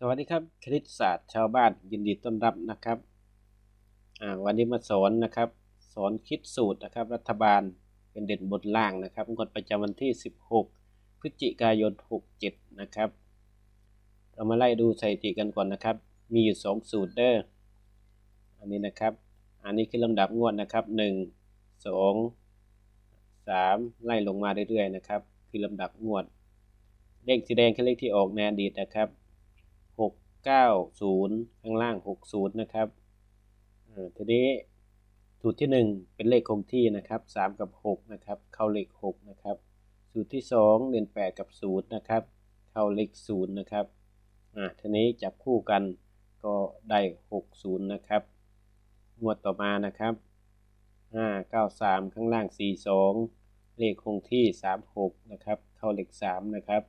สวัสดีครับคณิตศาสตร์ชาวบ้านยินดีต้อนรับนะครับวันนี้มาสอนนะครับ สอนคิดสูตรนะครับ รัฐบาลเป็นเด่นบนล่างนะครับงวดประจำวันที่ 16 พฤศจิกายน 67 นะครับเรามาไล่ดูสถิติกันก่อนนะครับ มีอยู่ 2 สูตรเด้ออันนี้นะครับ อันนี้คือลำดับงวดนะครับ 1 2 3 ไล่ลงมาเรื่อยๆนะครับ คือลำดับงวด เลขสีแดงคือเลขที่ออกในอดีตนะครับ หกเก้าศูนย์ข้างล่างหกศูนย์นะครับทีนี้สูตรที่หนึ่งเป็นเลขคงที่นะครับสามกับหกนะครับ เข้าเลขหกนะครับ สูตรที่สองเรียนแปดกับศูนย์นะครับ เข้าเลขศูนย์นะครับอ่าทีนี้จับคู่กันก็ได้หกศูนย์นะครับ งวดต่อมานะครับห้าเก้าสามข้างล่างสี่สองเลขคงที่สามหกนะครับ เข้าเลขสามนะครับ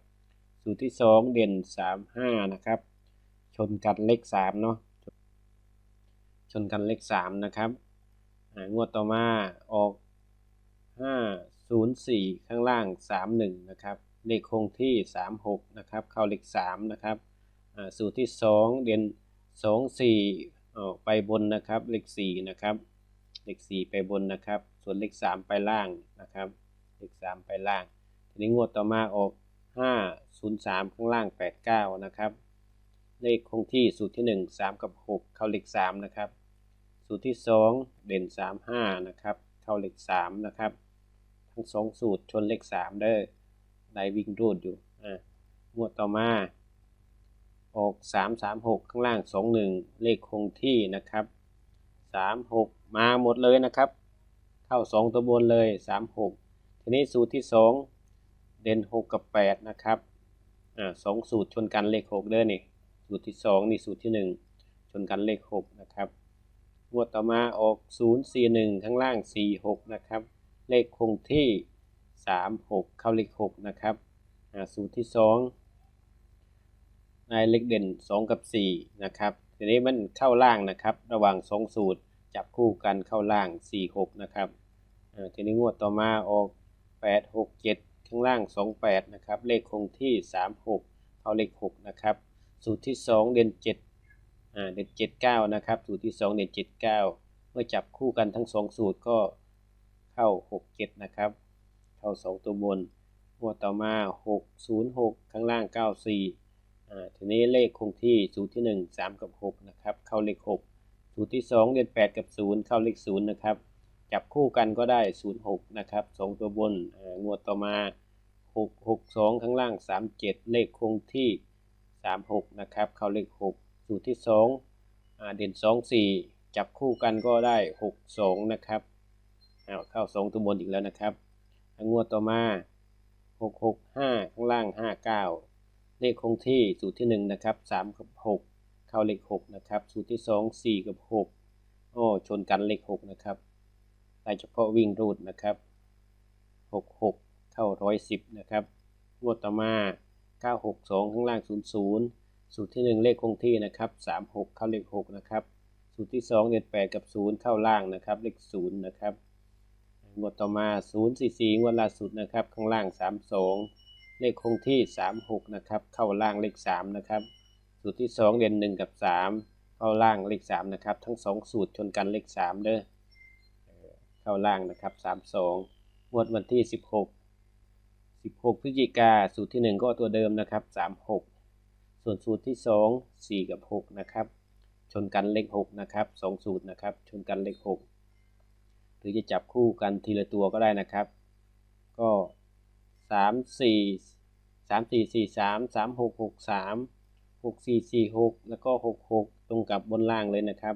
สูตรที่สองเด่นสามห้านะครับ นกันเลขสามเนาะชนกันเลขสามนะครับงวดต่อมาออกห้าศูนย์สี่ข้างล่างสามหนึ่งนะครับ เลขคงที่สามหกนะครับ เข้าเลขสามนะครับสูตรที่สองเด่นสองสี่ออกไปบนนะครับ เลขสี่นะครับ เลขสี่ไปบนนะครับ ส่วนเลขสามไปล่างนะครับ เลขสามไปล่าง ทีนี้งวดต่อมาออก 503 ข้างล่าง 89 นะครับ เลขคงที่สูตรที่ 1 3 กับ 6 เข้าเลข3นะครับ สูตรที่ 2 เด่น 35 นะครับ เข้าเลข3นะครับ ทั้ง 2 สูตรชนเลข3เด้อได้วิ่งรูดอยู่อ่างวดต่อมาออก 336 ข้างล่าง 21 เลขคงที่นะครับ 36 มาหมดเลยนะครับ เข้า 2 ตัวบนเลย 36 ทีนี้สูตรที่ 2 เด่น 6 กับ 8 นะครับอ่าสองสูตรชนกันเลข 6 เด้อนี่ สูตรที่ 2 นี่สูตรที่ 1 ชนกันเลข 6 นะครับงวดต่อมาออก 0 4 1 ข้างล่าง 4 6 นะครับ เลขคงที่ 3 6 เข้าเลข 6 นะครับสูตรที่ 2 ในเลขเด่น 2 กับ 4 นะครับ ทีนี้มันเข้าล่างนะครับ ระหว่าง 2 สูตรจับคู่กันเข้าล่าง 4 6 นะครับ ทีนี้งวดต่อมาออก 8 6 7 ข้างล่าง 28 นะครับ เลขคงที่ 36 เข้าเลข 6 นะครับ สูตรที่ 2 เด่น7อ่าเด่น79นะครับ สูตรที่ 2 เด่น79 เมื่อจับคู่กันทั้ง 2 สูตรก็เข้า 6 7 นะครับ เข้า 2 ตัวบนงวดต่อมา 6 0 6 ข้างล่าง 94อ่าทีนี้เลขคงที่สูตรที่ 1 3 กับ 6 นะครับ เข้าเลข 6 สูตรที่ 2 เด่น8 กับ 0 เข้าเลข 0 นะครับ จับคู่กันก็ได้ 06 นะครับ 2 ตัวบนอ่างวดต่อมา 6 6 2 ข้างล่าง 37 เลขคงที่ 36นะครับ เข้าเลข6สูตรที่2อ่าเด่น2 4จับคู่กันก็ได้6 2นะครับอ้าเข้า2ตัวบนอีกแล้วนะครับงวดต่อมา6 6 5ข้างล่าง59เลขคงที่สูตรที่1นะครับ3กับ6เข้าเลข6นะครับสูตรที่2 4กับ6โอ้ชนกันเลข6นะครับได้เฉพาะวิ่งรูดนะครับ66เข้า110นะครับงวดต่อมา 962 ข้างล่าง 00 สูตรที่ 1 เลขคงที่นะครับ 36 เข้าเลข 6 นะครับ สูตรที่ 2 เด่น8 กับ 0 เข้าล่างนะครับ เลข 0 นะครับงวดต่อมา 044งวดล่าสุดนะครับ ข้างล่าง 32 เลขคงที่ 36 นะครับ เข้าล่างเลข 3 นะครับ สูตรที่ 2 เด่น1 กับ 3 เข้าล่างเลข 3 นะครับ ทั้ง 2 สูตรชนกันเลข 3 เด้อ เข้าล่างนะครับ 32งวดวันที่ 16 16พฤศจิกาสูตรที่ 1 ก็ตัวเดิมนะครับ 36 ส่วนสูตรที่ 2 4 กับ 6 นะครับ ชนกันเลข6นะครับ2สูตรนะครับ ชนกันเลข6 หรือจะจับคู่กันทีละตัวก็ได้นะครับ ก็ 3 4 3 4 4 3 3 6 6 3 6 4 4 6 แล้วก็ 6 6 ตรงกับบนล่างเลยนะครับ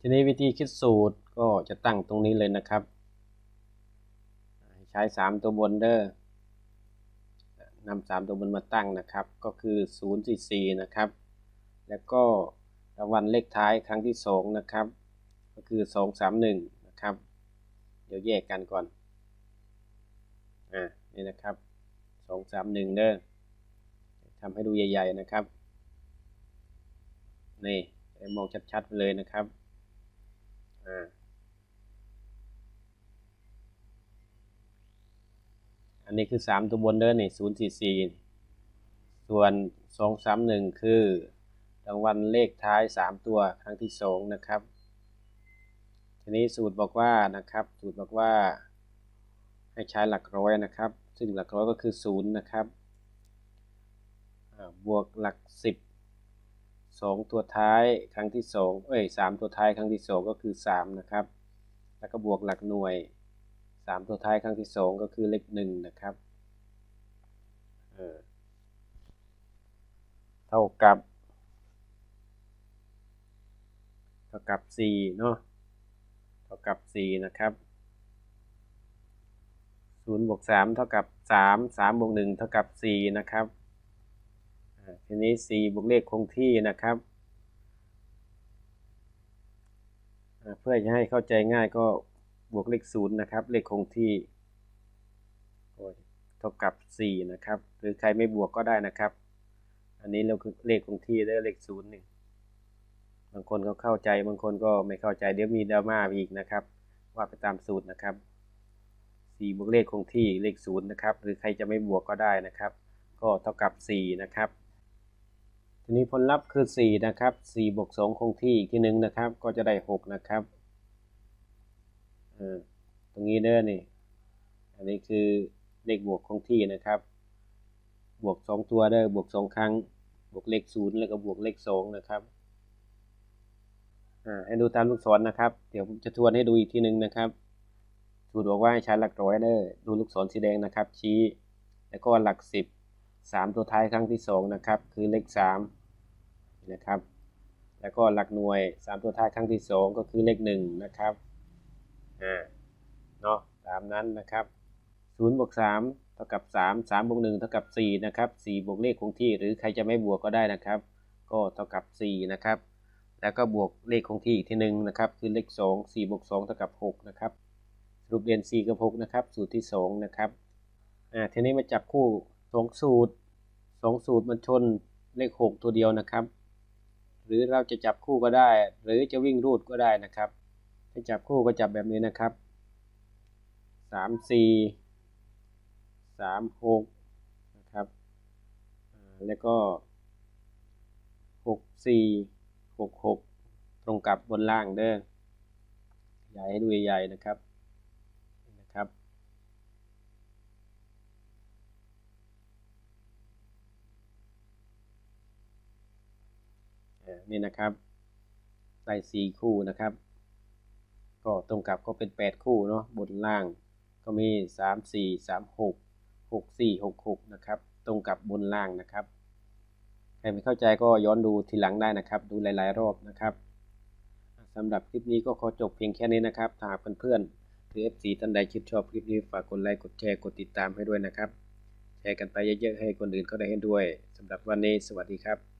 ทีนี้วิธีคิดสูตรก็จะตั้งตรงนี้เลยนะครับ ใช้ 3 ตัวบนเด้อ นำ3ตัวบนมาตั้งนะครับ ก็คือ 044 นะครับ แล้วก็รางวัลเลขท้ายครั้งที่ 2 นะครับ ก็คือ 231 นะครับ เดี๋ยวแยกกันก่อน อ่า นี่นะครับ 231 เด้อทำให้ดูใหญ่ ๆ นะครับ นี่มองชัดๆไปเลยนะครับ อ่า อันนี้คือ 3 ตัวบนเด้อนี่044ส่วน231คือรางวัลเลขท้าย 3 ตัวครั้งที่ 2 นะครับ ทีนี้สูตรบอกว่านะครับ สูตรบอกว่า ให้ใช้หลักร้อยนะครับ ซึ่งหลักร้อยก็คือ 0 นะครับบวกหลัก 10 2 ตัวท้ายครั้งที่ 2 เอ้ย3ตัวท้ายครั้งที่ 2 ก็คือ 3 นะครับ แล้วก็บวกหลักหน่วย 3 ตัวท้ายครั้งที่ 2 ก็คือเลข1นะครับเเท่ากับเท่ากับ4เนาะเท่ากับ 4 นะครับ0บวก3เท่ากับ 3 3บวก1เท่ากับ 4 นะครับอ่าทีนี้ 4 บวกเลขคงที่นะครับเพื่อจะให้เข้าใจง่ายก็ บวกเลข0นะครับ เลขคงที่โอ้ยเท่ากับ 4 นะครับ หรือใครไม่บวกก็ได้นะครับ อันนี้เราคือเลขคงที่ได้เลข0หนึ่งบางคนก็เข้าใจบางคนก็ไม่เข้าใจเดี๋ยวมีดราม่าอีกนะครับ ว่าไปตามสูตรนะครับ4บวกเลขคงที่เลข0นย์นะครับ หรือใครจะไม่บวกก็ได้นะครับ ก็เท่ากับ 4 นะครับทีนี้ผลลัพธ์คือ 4 นะครับ4บวก2คงที่อีกทีหนึงนะครับ ก็จะได้ 6 นะครับ ตรงนี้เด้อนี่ อันนี้คือเลขบวกคงที่นะครับ บวก2ตัวเด้อบวก2ครั้ง บวกเลข0แล้วก็บวกเลข2นะครับอ่าให้ดูตามลูกศรนะครับ เดี๋ยวผมจะทวนให้ดูอีกทีหนึ่งนะครับสูตรบอกว่าให้ใช้หลักร้อยเด้อดูลูกศรสีแดงนะครับ ชี้ แล้วก็หลักสิบสามตัวท้ายครั้งที่สองนะครับ คือเลขสามนะครับ แล้วก็หลักหน่วยสามตัวท้ายครั้งที่สองก็คือเลขหนึ่งนะครับ เนาะตามนั้นนะครับศูนย์บวกสามเท่ากับสามสามบวกหนึ่งเท่ากับสี่นะครับสี่บวกเลขคงที่ หรือใครจะไม่บวกก็ได้นะครับ ก็เท่ากับสี่นะครับ แล้วก็บวกเลขคงที่อีกทีหนึ่งนะครับ คือเลขสองสี่บวกสองเท่ากับหกนะครับสรุปเรียน 4 กับ 6 นะครับ สูตรที่ 2 นะครับอ่าทีนี้มาจับคู่สองสูตรสองสูตรมันชนเลข 6 ตัวเดียวนะครับ หรือเราจะจับคู่ก็ได้ หรือจะวิ่งรูดก็ได้นะครับ ถ้าจับคู่ก็จับแบบนี้นะครับ3 4 3 6นะครับแล้วก็6 4 6 6ตรงกับบนล่างเด้อใหญ่ให้ดูใหญ่ๆนะครับนะครับนี่นะครับได้สี่คู่นะครับ ก็ตรงกับก็เป็นแปดคู่เนาะบนล่างก็มีสามสี่สามหกหกสี่หกหกนะครับตรงกับบนล่างนะครับใครไม่เข้าใจก็ย้อนดูทีหลังได้นะครับ ดูหลาย ๆ รอบนะครับสำหรับคลิปนี้ก็ขอจบเพียงแค่นี้นะครับถ้าเพื่อนๆหรือ FC ท่านใดชื่นชอบคลิปนี้ฝากกดไลค์กดแชร์กดติดตามให้ด้วยนะครับแชร์กันไปเยอะๆให้คนอื่นเขาได้เห็นด้วยสำหรับวันนี้สวัสดีครับ